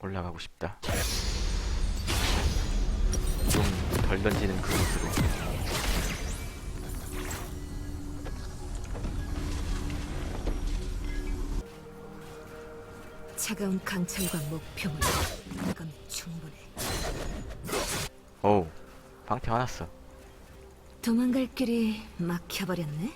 올라가고 싶다. 좀 덜 던지는 그곳으로. 차가운 강철과 목표물 이건 충분해 어우, 방태 화났어. 도망갈 길이 막혀버렸네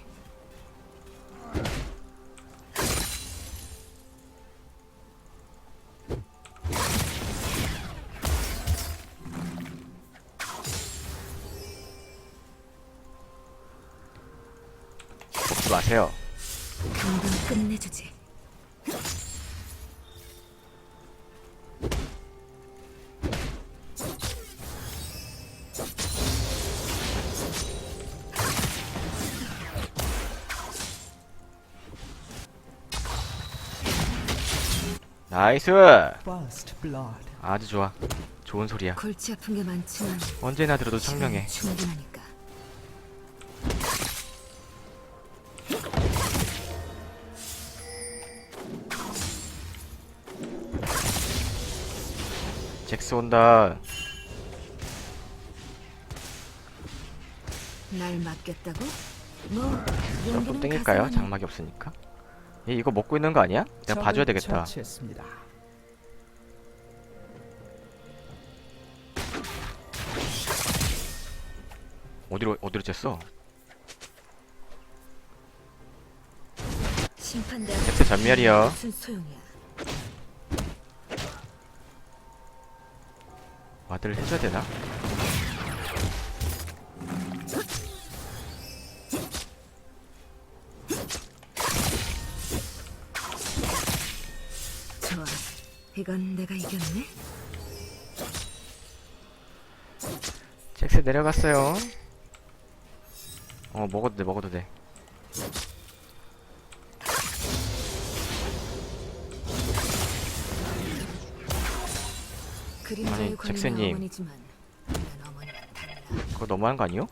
마세요. 금방 끝내주지 나이스! First blood. 아주 좋아. 좋은 소리야. 골치 아픈 게 많지만 언제나 들어도 청명해. 충분하니까 잭스 온다. 날 맡겼다고? 뭐 조금 용기는 땡길까요? 장막이 없으니까. 얘 이거 먹고 있는 거 아니야? 내가 봐줘야 되겠다. 처치했습니다. 어디로 어디로 쬐어? 심판대 잭스 전멸이요. 무슨 소용이야 와드를 해줘야 되나? 좋아 이건 내가 이겼네 잭스 내려갔어요. 어 먹어도 돼 먹어도 돼. 아니, 음, 잭슨님. 그거 너무한 거 아니요?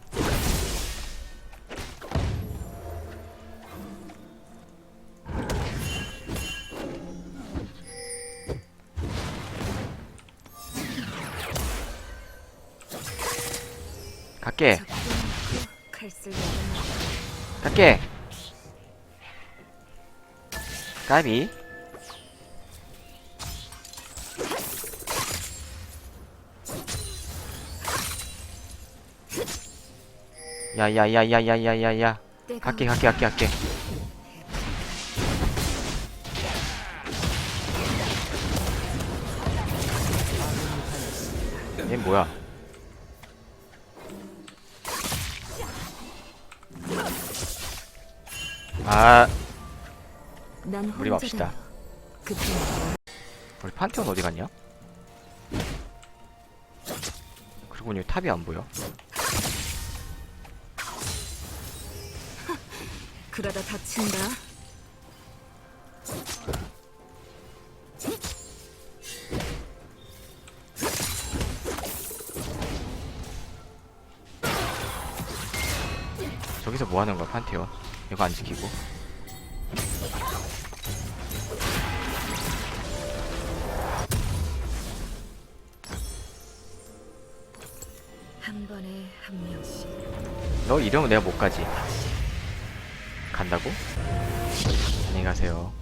갈게 갈게 까비 야야야야야야야야. 갈게 갈게 갈게 갈게. 얘 뭐야? 아. 난 우리 맙시다. 우리 판테온 어디 갔냐? 그리고 보니 탑이 안 보여 그러다 다친다. 저기서 뭐 하는 거야 판테온 이거 안 지키고. 한 번에 한 명씩. 너 이러면 내가 못 가지 간다고? 안녕히 가세요.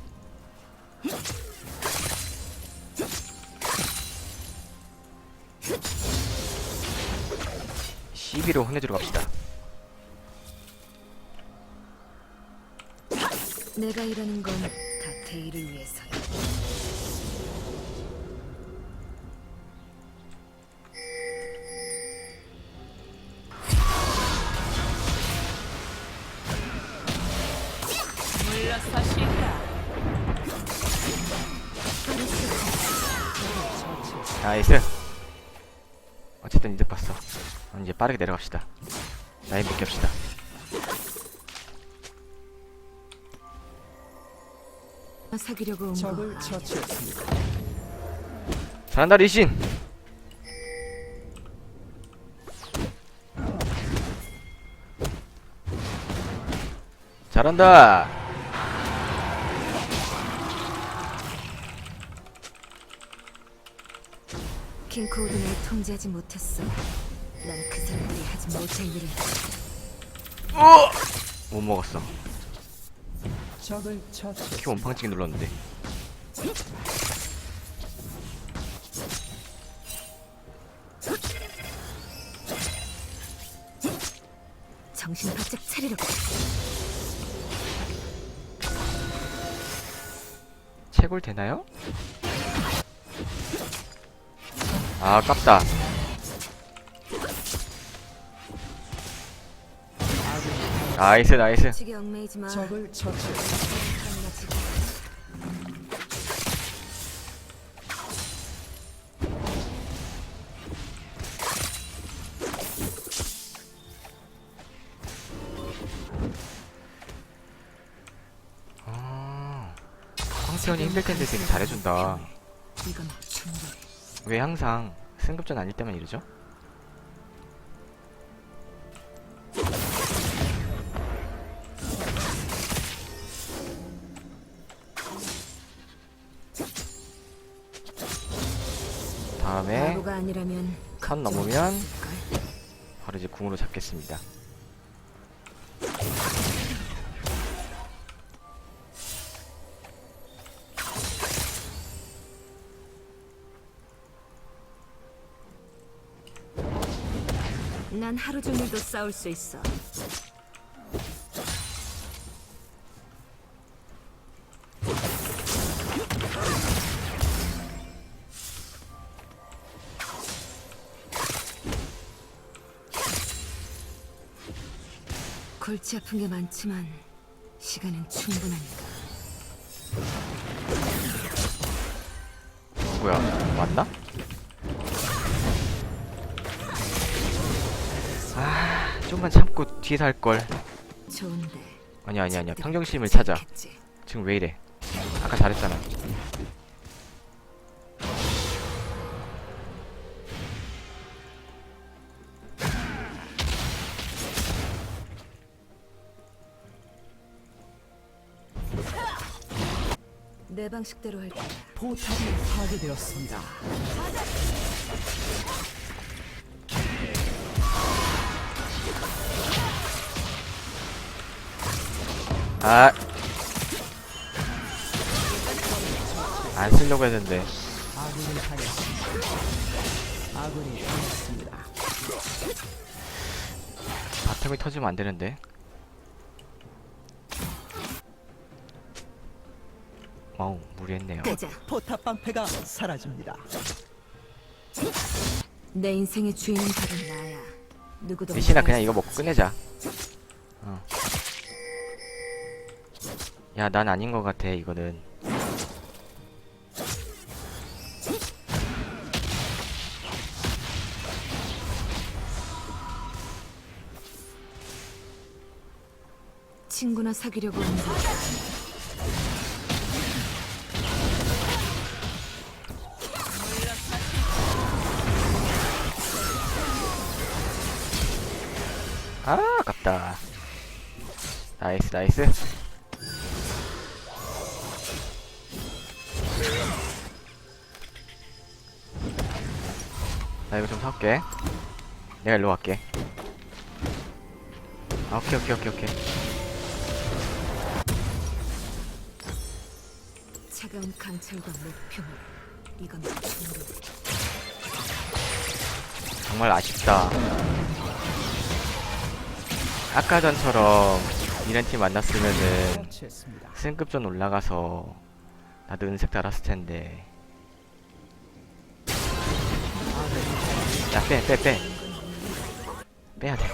CB로 혼내주러 갑시다. 내가 이러는 건다 대의를 위해서 나이스. 어쨌든 이득 봤어. 어, 이제 빠르게 내려갑시다. 라인 묶엽시다. 사귀려고 온거 적을 처치했습니다. 잘한다 리신. 잘한다 킹코드를 통제하지 못했어. 난 그 사람들이 하지 못할 일을 못 먹었어. 적을. 키 원팡치기 눌렀는데. 정신 바짝 차리려고. 채굴 되나요? 아, 아깝다. 나이스, 나이스. 지게 얽매이지 마. 적을 처치. 카메라 지금 아, 황태현이 힘들 텐데 되게 잘해준다. 이건 충분해. 왜 항상 승급전 아닐 때만 이러죠? 다음에 선 넘으면? 바로 이제 궁으로 잡겠습니다. 난 하루 종일도 싸울 수 있어. 골치 아픈 게 많지만 시간은 충분하니까. 뭐야, 맞나? 좀만 참고 뒤에서 할 걸. 좋은데. 아니 아니 아니야. 평정심을 찾아. 지금 왜 이래? 아까 잘했잖아. 내 방식대로 할 거야. 포탑이 파괴되었습니다. 아. 안 쓰려고 했는데. 아군이. 아군이. 바텀이 터지면 안 되는데. 와우, 무리했네요. 가자. 포탑 방패가 사라집니다. 내 인생의 주인은 바로 나야. 누구도 말할 그냥 수 이거 먹고. 끝내자. 어. 야, 난 아닌 것 같아, 이거는. 친구나 사귀려고 하는 거. 아, 아깝다. 나이스, 나이스. 사올게. 내가 일로 갈게. 아, 오케이, 오케이, 오케이, 오케이. 차가운 강철과 목표물. 이건 충분해. 정말 아쉽다. 아까 전처럼 이런 팀 만났으면은. 승급전 올라가서 나도 은색 달았을 텐데. 야, 빼, 빼, 빼. 빼야 돼.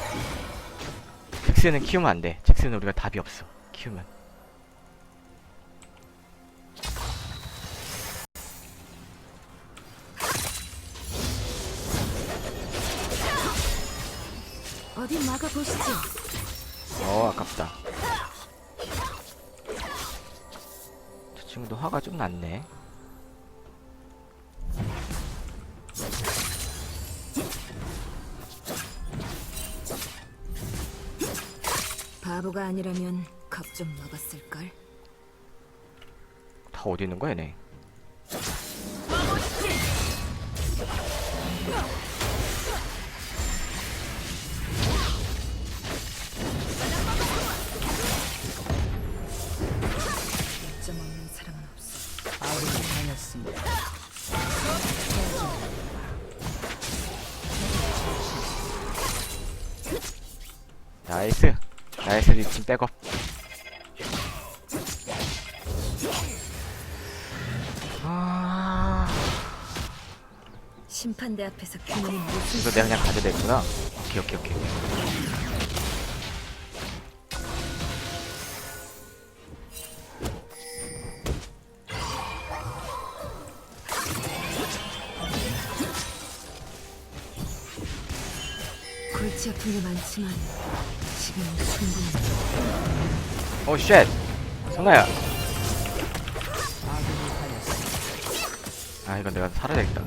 잭스는 키우면 안 돼. 잭스는 우리가 답이 없어. 키우면. 어디 막아 보시죠. 어, 아깝다. 저 친구도 화가 좀 났네. 바보가 아니라면 겁 좀 먹었을걸. 다 어디 있는 거야, 얘네? 나이스 리친 백업 아. 심판대 앞에서 규모는 무슨 이거 내가 그냥 가져야 되구나. 오케이 오케이 오케이. 골치 아픈 게 많지만. 오쉣 선아야 아군이 당했습니다. 아 이건 내가 살아야 되겠다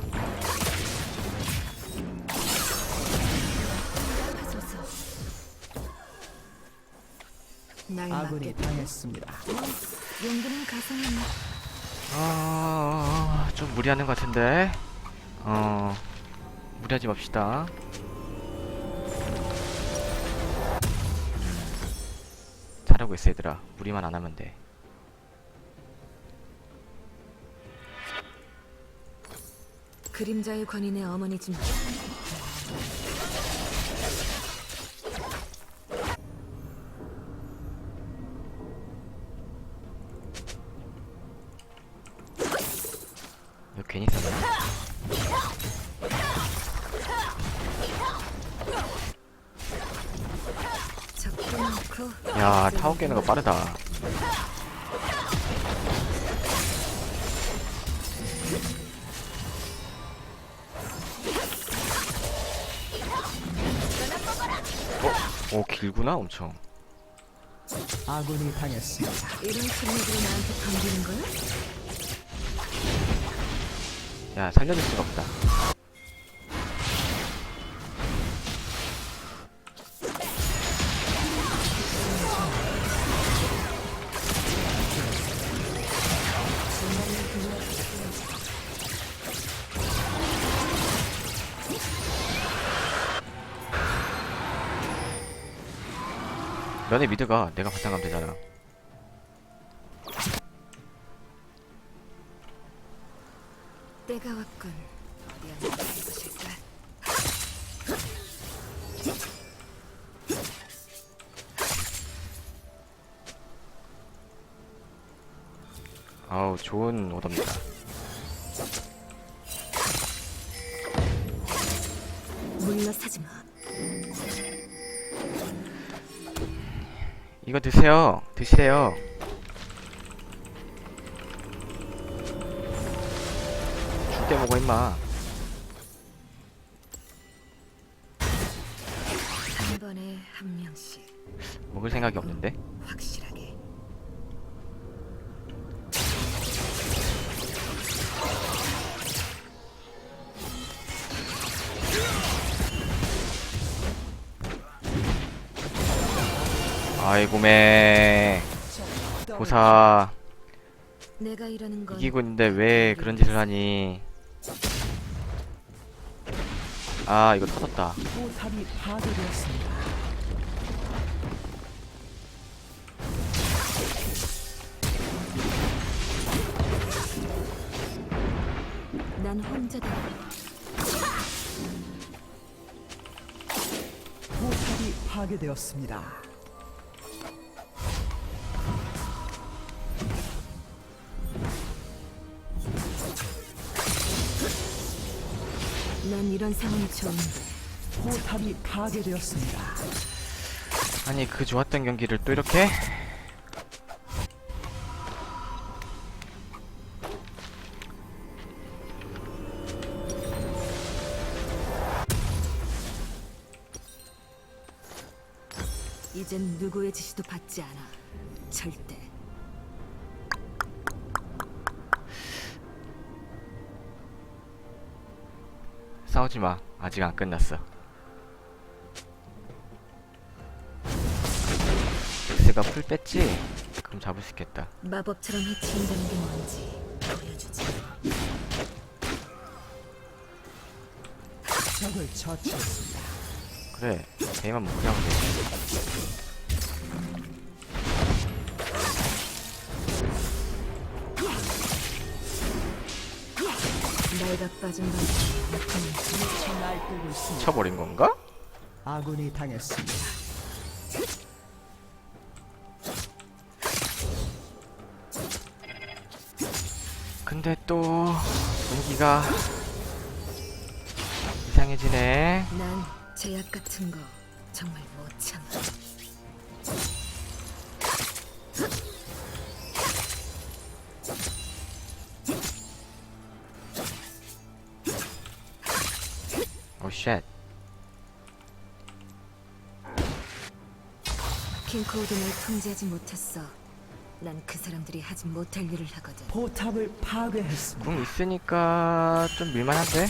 하소서. 날 아군이. 당했습니다. 용기는 가상하니 아, 좀 무리하는 것 같은데. 어, 무리하지 맙시다. 잘하고 있어, 얘들아. 무리만 안 하면 돼. 그림자의 관인의 어머니지 야, 타워 깨는 거 빠르다. 어? 오, 길구나, 엄청. 아군이 당했습니다. 이런 친구들이 나한테 덤비는 거야? 야, 살려줄 수가 없다. 면의 미드가 내가 바탕 가면 되잖아. 때가 왔군. 어디 한번 해보실까? 아우, 좋은 오더입니다. 이거 드세요. 드시래요. 죽게 먹어 임마. 한 번에 한 명씩 먹을 생각이 없는데. 확실하게. 아이고 매. 보사 이기고 있는데 왜 그런 짓을 하니? 아 이거 터졌다. 난 혼자다. 포탑이 파괴되었습니다. 난 이런 상황이 좋은데. 포탑이 파괴되었습니다. 아니 그 좋았던 경기를 또 이렇게? 이젠 누구의 지시도 받지 않아. 절대. 싸우지 마. 아직 안 끝났어. 엑스가 풀 뺐지? 그럼 잡을 수 있겠다. 마법처럼 해치운다는 게 뭔지 보여주지. 적을 처치했습니다. 그래. 대만 먹게 하면 돼. 빠진. 쳐버린 건가? 아군이 당했습니다. 근데 또 분위기가 이상해지네. 난 제약 같은 거 정말 못 참아. 쉣. 킹코드를 통제하지 못했어. 난 그 사람들이 하지 못할 일을 하거든. 포탑을 파괴했습니다. 궁 있으니까 좀 밀만한데?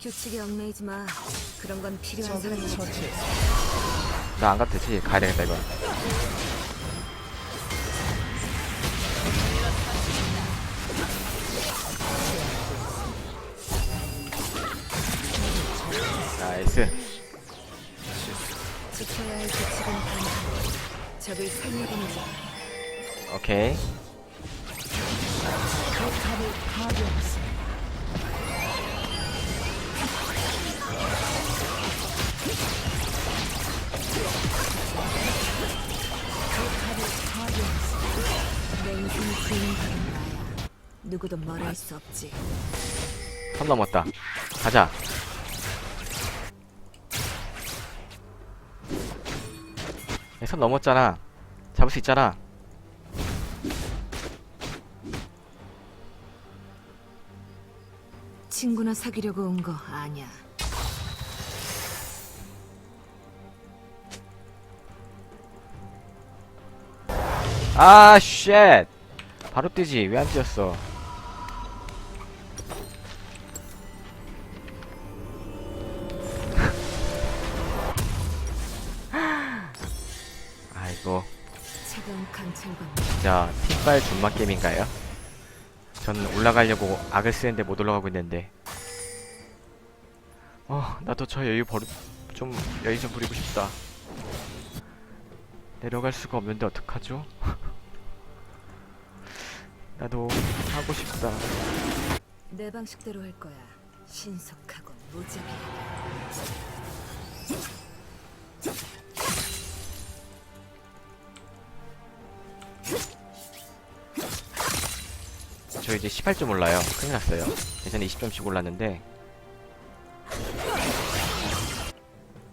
규칙에 얽매이지 마. 그런 건 필요한 적을 사람이 처치했습니다. 나 안 가도 되지? 가야 되겠다 이거. 나이스. 지켜야 할 규칙은 단순. 적을 마. 오케이. 누구도 멀어할 수 없지. 선 넘었다. 가자. 얘선 넘었잖아. 잡을 수 있잖아. 친구나 사귀려고 온 거 아니야. 아, 쉣. 바로 뛰지. 왜 안 뛰었어? 팀빨 존맛 게임인가요? 전 올라가려고 악을 쓰는데 못 올라가고 있는데 어 나도 저 여유 버리 좀 여유 좀 부리고 싶다 내려갈 수가 없는데 어떡하죠? 나도 하고 싶다 내 방식대로 할 거야. 신속하고 무자비하게. 저 이제 18점 올라요 큰일 났어요 예전에 20점씩 올랐는데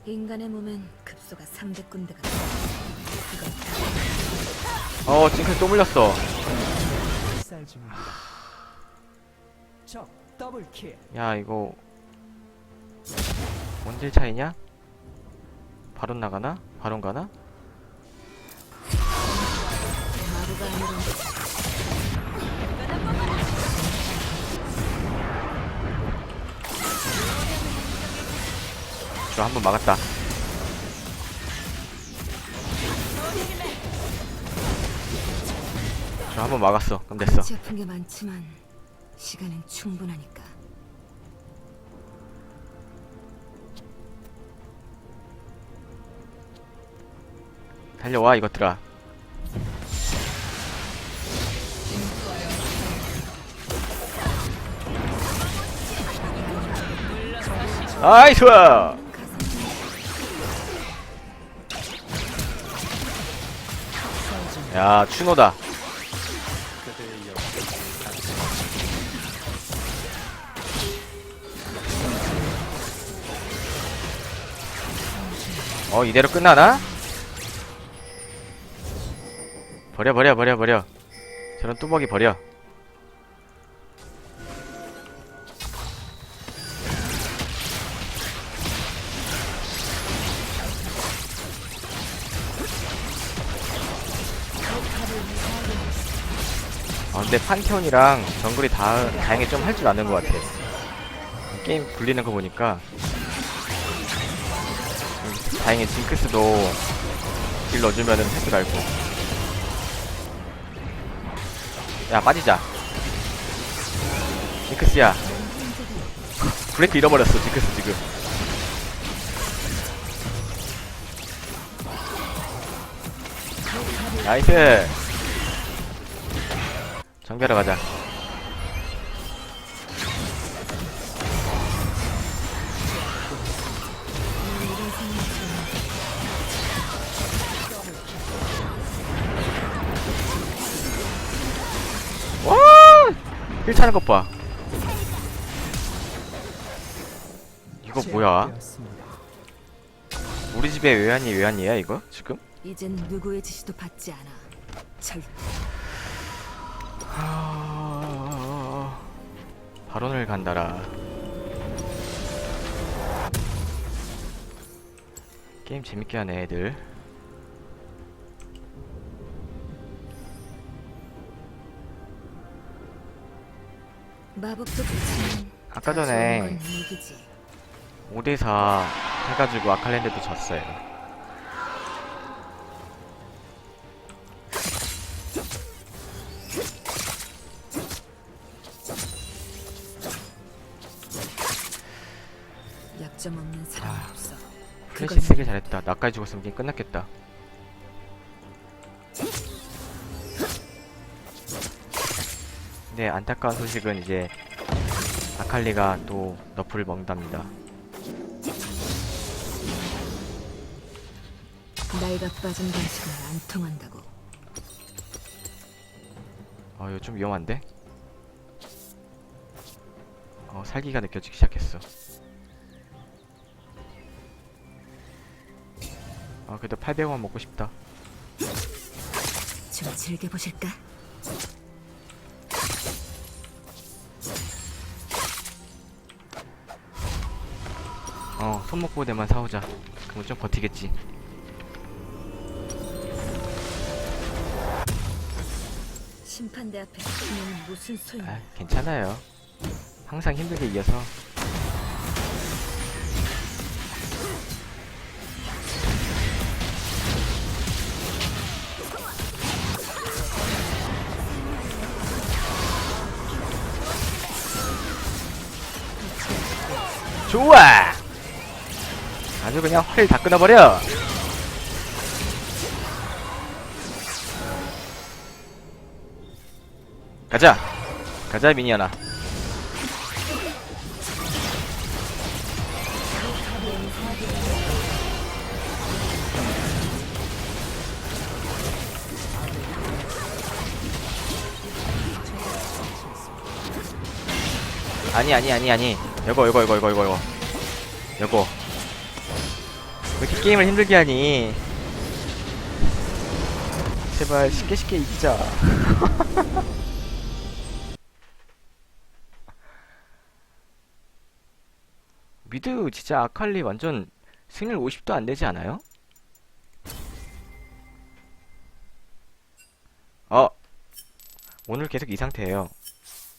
인간의 몸엔 급소가 300 군데가 그건 어 징크 또 물렸어 쌀 중입니다. 적 더블킬. 야 이거 원딜 차이냐? 바론 나가나? 바론 가나? 아니라 저 한 번 막았다. 저 한 번 막았어. 그럼 됐어. 골치 아픈 게 많지만 시간은 충분하니까. 달려와 이것들아. 아이스! 야 추노다. 어 이대로 끝나나? 버려 버려 버려 버려 저런 뚜벅이 버려 근데 판테온이랑 정글이 다 다행히 좀 할 줄 아는 것 같아. 게임 굴리는 거 보니까. 음, 다행히 징크스도 딜 넣어주면은 할줄 알고. 야 빠지자. 징크스야. 브레이크 잃어버렸어 징크스 지금. 나이스 정비하러 가자. 와! 힐 차는 것 봐. 이거 뭐야? 우리 집에 외환이 외환이야 이거 지금? 이젠 누구의 지시도 받지 않아. 절 하... 발언을 간다라. 게임 재밌게 하네 애들. 마법도 아까 다 전에 좋은 건 무기지. 5대4 해가지고 아칼랜드도 졌어요. 시 그건 쓰길 잘했다. 나까지 죽었으면 게임 끝났겠다. 네, 안타까운 소식은 이제 아칼리가 또 너프를 먹는답니다. 나이가 빠진 방식은 안 통한다고. 어, 이거 좀 위험한데? 어, 살기가 느껴지기 시작했어. 아, 그래도 800원 먹고 싶다. 좀 즐겨보실까? 어, 손목보대만 사오자. 그럼 좀 버티겠지. 심판대 앞에 그녀는 무슨 소용이야? 아, 괜찮아요. 항상 힘들게 이겨서. 좋아! 아주 그냥 활다 끊어버려! 가자! 가자, 미니언아. 아니 아니 아니 아니 여거 여거 여거 여거 여거 여거. 여거. 왜 이렇게 게임을 힘들게 하니? 제발 쉽게 쉽게 이기자. 미드 진짜 아칼리 완전 승률 50도 안 되지 않아요? 어. 오늘 계속 이 상태예요.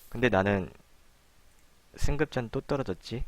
근데 나는 승급전 또 떨어졌지